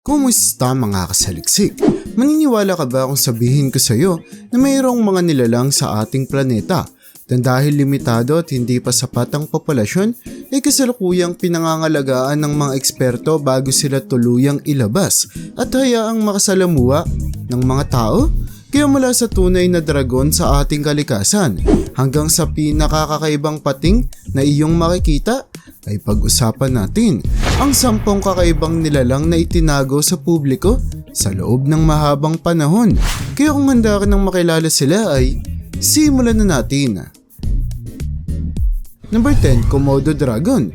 Kumusta mga kasaliksik? Maniniwala ka ba kung sabihin ko sa iyo na mayroong mga nilalang sa ating planeta na dahil limitado at hindi pa sapat ang populasyon ay kasalukuyang pinangangalagaan ng mga eksperto bago sila tuluyang ilabas at hayaang makasalamuha ng mga tao? Kaya mula sa tunay na dragon sa ating kalikasan hanggang sa pinakakakaibang pating na iyong makikita ay pag-usapan natin ang sampung kakaibang nilalang na itinago sa publiko sa loob ng mahabang panahon. Kaya kung handa ka nang makilala sila ay simulan na natin. Number 10, Komodo Dragon.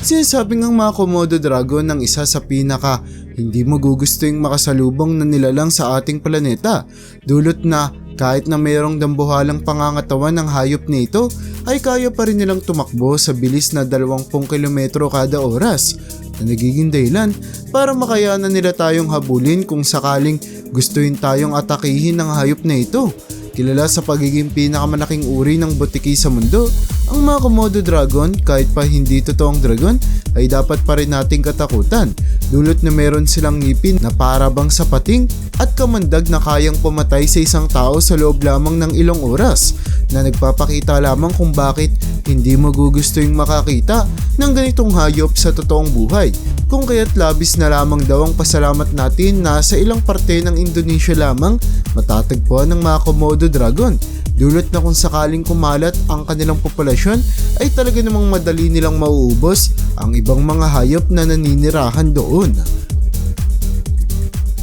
Sinasabing ang mga Komodo Dragon ang isa sa pinaka hindi mo gugustuhin makasalubong na nilalang sa ating planeta. Dulot na kahit na mayroong dambuhalang pangangatawan ng hayop nito ay kaya pa rin nilang tumakbo sa bilis na 20 kilometro kada oras na nagiging dahilan para makayanan nila tayong habulin kung sakaling gustuin tayong atakihin ng hayop na ito. Kilala sa pagiging pinakamalaking uri ng butiki sa mundo, ang mga Komodo Dragon kahit pa hindi totoong dragon ay dapat pa rin nating katakutan dulot na meron silang ngipin na para bang sapating at kamandag na kayang pumatay sa isang tao sa loob lamang ng ilang oras na nagpapakita lamang kung bakit hindi mo gugustuhin makakita ng ganitong hayop sa totoong buhay. Kung kaya't labis na lamang daw ang pasalamat natin na sa ilang parte ng Indonesia lamang matatagpuan ng mga Komodo Dragon. Dulot na kung sakaling kumalat ang kanilang populasyon ay talaga namang madali nilang mauubos ang ibang mga hayop na naninirahan doon.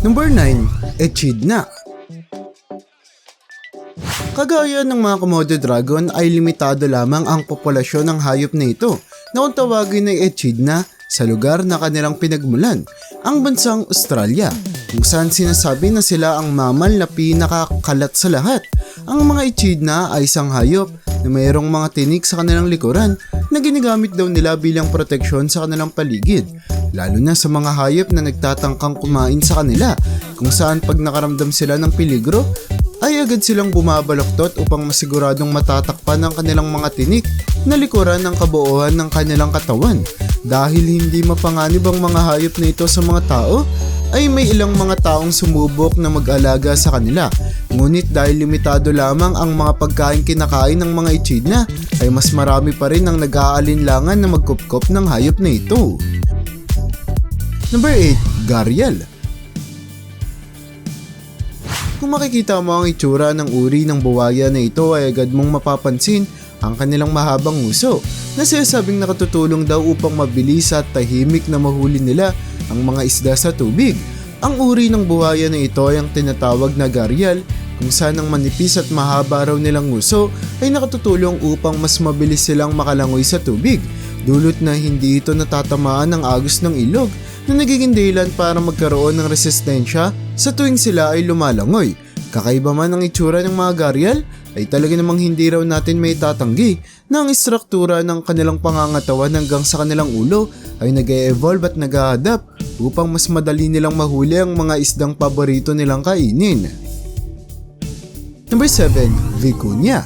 Number 9, Echidna. Kagaya ng mga Komodo Dragon ay limitado lamang ang populasyon ng hayop na ito na kung tawagin ay Echidna sa lugar na kanilang pinagmulan, ang bansang Australia, kung saan sinasabi na sila ang mamal na pinakakalat sa lahat. Ang mga Echidna ay isang hayop na mayroong mga tinik sa kanilang likuran na ginagamit daw nila bilang proteksyon sa kanilang paligid, lalo na sa mga hayop na nagtatangkang kumain sa kanila, kung saan pag nakaramdam sila ng peligro, ay agad silang bumabaloktot upang masiguradong matatakpan ang kanilang mga tinik na likuran ng kabuuan ng kanilang katawan. Dahil hindi mapanganib ang mga hayop na ito sa mga tao, ay may ilang mga taong sumubok na mag-alaga sa kanila. Ngunit dahil limitado lamang ang mga pagkain kinakain ng mga echidna, ay mas marami pa rin ang nag-aalinlangan na magkupkop ng hayop na ito. Number 8. Gariel kung makikita mo ang itsura ng uri ng buwaya na ito ay agad mong mapapansin ang kanilang mahabang uso na sinasabing nakatutulong daw upang mabilis at tahimik na mahuli nila ang mga isda sa tubig. Ang uri ng buhaya na ito ay ang tinatawag na garial kung saan ang manipis at mahaba raw nilang uso ay nakatutulong upang mas mabilis silang makalangoy sa tubig dulot na hindi ito natatamaan ng agos ng ilog na nagiging dahilan para magkaroon ng resistensya sa tuwing sila ay lumalangoy. Kakaiba man ang itsura ng mga garial ay talaga namang hindi raw natin may tatanggi na ang istruktura ng kanilang pangangatawan hanggang sa kanilang ulo ay nag evolve at nag upang mas madali nilang mahuli ang mga isdang paborito nilang kainin. Number 7. Vicuña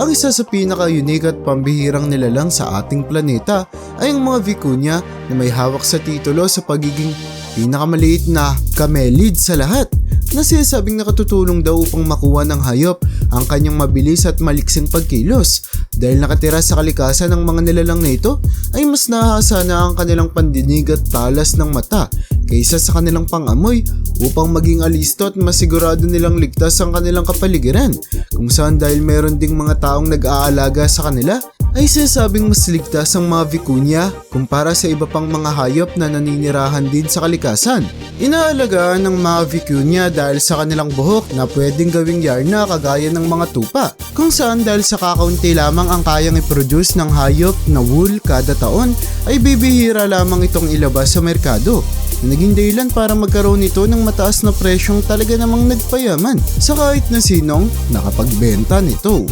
ang isa sa pinaka-unique at pambihirang nilalang sa ating planeta ay ang mga vicuña na may hawak sa titulo sa pagiging pinakamaliit na kamelid sa lahat na sinasabing nakatutulong daw upang makuha ng hayop ang kanyang mabilis at maliksing pagkilos. Dahil nakatira sa kalikasan ng mga nilalang na ito ay mas nahasa na ang kanilang pandinig at talas ng mata kaysa sa kanilang pangamoy upang maging alisto at masigurado nilang ligtas ang kanilang kapaligiran kung saan dahil meron ding mga taong nag-aalaga sa kanila ay sinasabing mas ligtas ang mga vicuña kumpara sa iba pang mga hayop na naninirahan din sa kalikasan. Inaalagaan ng mga vicuña dahil sa kanilang buhok na pwedeng gawing yarna kagaya ng mga tupa, kung saan dahil sa kakaunti lamang ang kayang i-produce ng hayop na wool kada taon ay bibihira lamang itong ilabas sa merkado. Naging dahilan para magkaroon nito ng mataas na presyong talaga namang nagpayaman sa kahit na sinong nakapagbenta nito.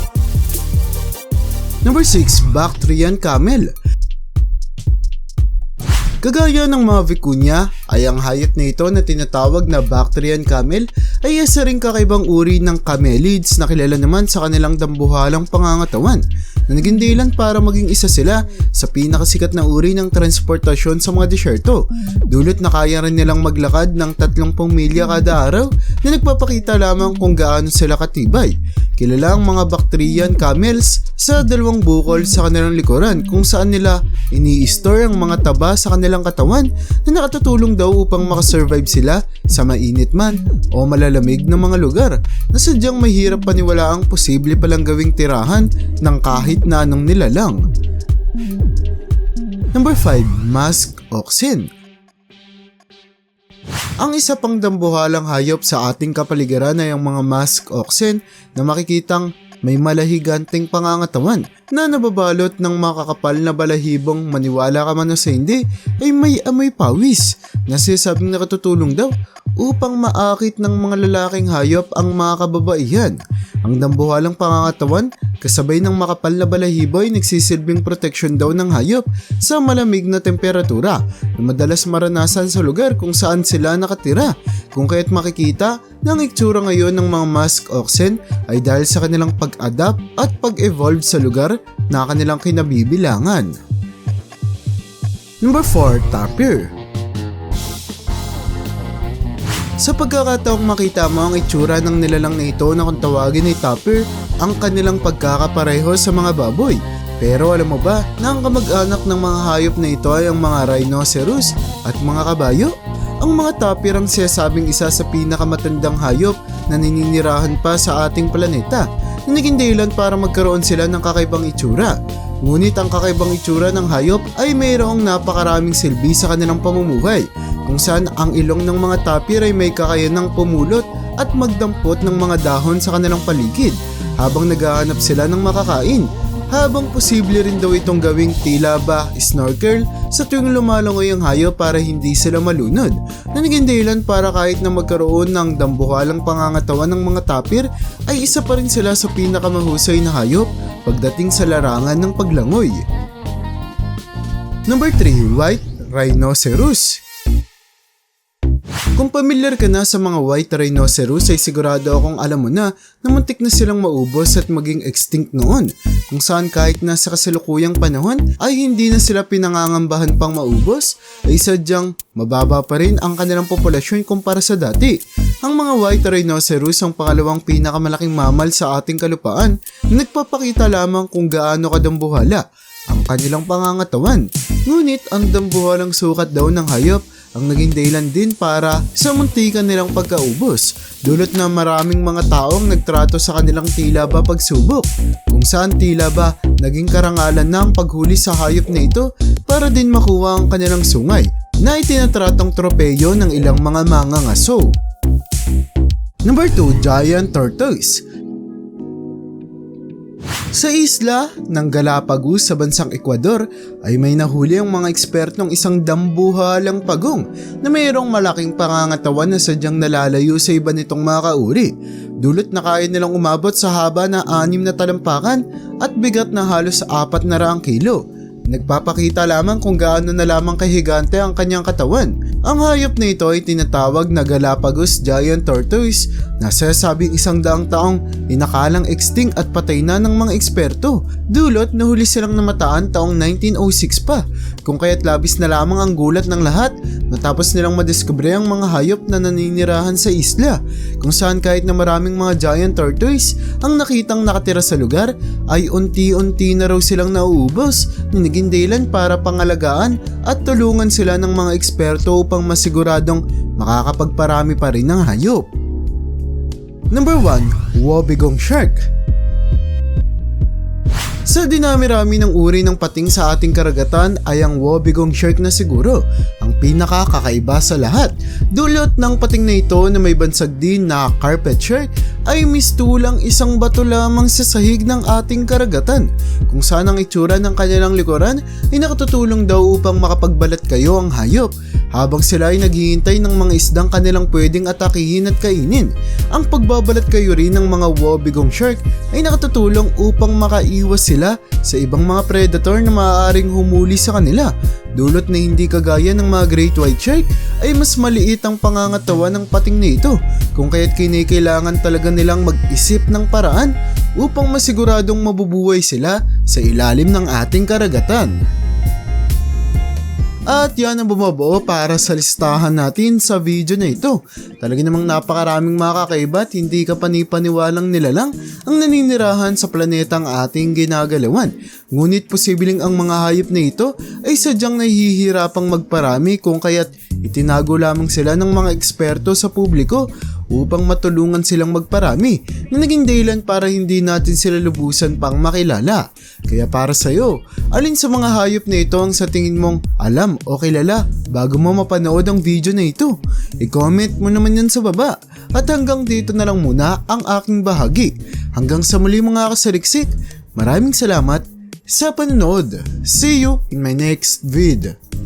Number 6, Bactrian Camel. Kagaya ng mga vicuña, ay ang hayop na ito na tinatawag na Bactrian camel ay isa ring kakaibang uri ng camelids na kilala naman sa kanilang dambuhalang pangangatawan na naging dahilan para maging isa sila sa pinakasikat na uri ng transportasyon sa mga disyerto. Dulot na kaya rin nilang maglakad ng 30 milya kada araw na nagpapakita lamang kung gaano sila katibay. Kilala ang mga Bactrian camels sa dalawang bukol sa kanilang likuran kung saan nila ini-store ang mga taba sa kanilang katawan na nakatutulong daw upang makasurvive sila sa mainit man o malalamig na mga lugar na sadyang mahirap paniwalaang posible palang gawing tirahan ng kahit na anong nilalang. Number 5. Musk Oxen ang isa pang dambuhalang hayop sa ating kapaligiran ay ang mga musk oxen na makikitang may malahiganting pangangatawan na nababalot ng makakapal na balahibong maniwala ka man o sa hindi ay may amoy pawis na sinasabing nakatutulong daw upang maakit ng mga lalaking hayop ang mga kababaihan. Ang dambuhalang pangangatawan kasabay ng makapal na balahibo ay nagsisilbing proteksyon daw ng hayop sa malamig na temperatura na madalas maranasan sa lugar kung saan sila nakatira. Kung kaya't makikita na ang itsura ngayon ng mga musk oxen ay dahil sa kanilang pag-adapt at pag-evolve sa lugar na kanilang kinabibilangan. Number 4. Tapir Sa pagkakataong makita mo ang itsura ng nilalang na ito na kung tawagin ay tapir, ang kanilang pagkakapareho sa mga baboy. Pero alam mo ba na ang kamag-anak ng mga hayop na ito ay ang mga rhinoceros at mga kabayo? Ang mga tapir ang siyasabing isa sa pinakamatandang hayop na nininirahan pa sa ating planeta na naging dahilan para magkaroon sila ng kakaibang itsura. Ngunit ang kakaibang itsura ng hayop ay mayroong napakaraming silbi sa kanilang pamumuhay kung saan ang ilong ng mga tapir ay may kakayanang pumulot at magdampot ng mga dahon sa kanilang paligid habang naghahanap sila ng makakain habang posible rin daw itong gawing tila ba snorkel sa tuwing lumalangoy ang hayop para hindi sila malunod na naging dahilan para kahit na magkaroon ng dambuhalang pangangatawan ng mga tapir ay isa pa rin sila sa pinakamahusay na hayop pagdating sa larangan ng paglangoy. Number 3. White Rhinoceros kung pamilyar ka na sa mga white rhinoceros ay sigurado akong alam mo na na muntik na silang maubos at maging extinct noon kung saan kahit na sa kasalukuyang panahon ay hindi na sila pinangangambahan pang maubos ay sadyang mababa pa rin ang kanilang populasyon kumpara sa dati. Ang mga white rhinoceros ang pangalawang pinakamalaking mammal sa ating kalupaan na nagpapakita lamang kung gaano kadambuhala ang kanilang pangangatawan. Ngunit ang dambuhalang sukat daw ng hayop ang naging dahilan din para sa muntikan nilang pagkaubos. Dulot na maraming mga taong nagtrato sa kanilang tila ba pagsubok. Kung saan tila ba naging karangalan ang paghuli sa hayop na ito para din makuha ang kanilang sungay na itinatratong tropeyo ng ilang mga mangangaso. Number 2, Giant Tortoise sa isla ng Galapagos sa bansang Ecuador ay may nahuli ang mga ekspertong isang dambuhalang pagong na mayroong malaking pangangatawan na sadyang nalalayo sa iba nitong mga kauri. Dulot na kaya nilang umabot sa haba na anim na talampakan at bigat na halos apat na raang kilo. Nagpapakita lamang kung gaano na lamang kahigante ang kanyang katawan. Ang hayop na ito ay tinatawag na Galapagos Giant Tortoise na sasabing isang daang taong inakalang extinct at patay na ng mga eksperto. Dulot na huli silang namataan taong 1906 pa kung kaya't labis na lamang ang gulat ng lahat matapos nilang madiskubre ang mga hayop na naninirahan sa isla kung saan kahit na maraming mga giant tortoise ang nakitang nakatira sa lugar ay unti-unti na raw silang nauubos na naging dahilan para pangalagaan at tulungan sila ng mga eksperto upang masiguradong makakapagparami pa rin ng hayop. Number 1. Wobbegong Shark sa dinami-rami ng uri ng pating sa ating karagatan ay ang wobbegong shark na siguro ang pinakakakaiba sa lahat. Dulot ng pating na ito na may bansag din na carpet shark ay mistulang isang bato lamang sa sahig ng ating karagatan kung saan ang itsura ng kanilang likuran ay nakatutulong daw upang makapagbalat kayo ang hayop habang sila ay naghihintay ng mga isdang kanilang pwedeng atakihin at kainin. Ang pagbabalat kayo rin ng mga wobbegong shark ay nakatutulong upang makaiwas sila sa ibang mga predator na maaaring humuli sa kanila. Dulot na hindi kagaya ng mga great white shark ay mas maliit ang pangangatawan ng pating na ito kung kaya't kinakailangan talaga nilang mag-isip ng paraan upang masiguradong mabubuhay sila sa ilalim ng ating karagatan. At yan ang bumabuo para sa listahan natin sa video na ito. Talaga namang napakaraming mga kakaiba at hindi ka panipaniwalang nilalang ang naninirahan sa planetang ating ginagalawan. Ngunit posibleng ang mga hayop na ito ay sadyang nahihirapang magparami kung kaya't itinago lamang sila ng mga eksperto sa publiko upang matulungan silang magparami na naging dahilan para hindi natin sila lubusan pang makilala. Kaya para sa'yo, alin sa mga hayop na ito ang sa tingin mong alam o kilala bago mo mapanood ang video na ito? I-comment mo naman yan sa baba. At hanggang dito na lang muna ang aking bahagi. Hanggang sa muli mga kasaliksik, maraming salamat sa panonood. See you in my next vid.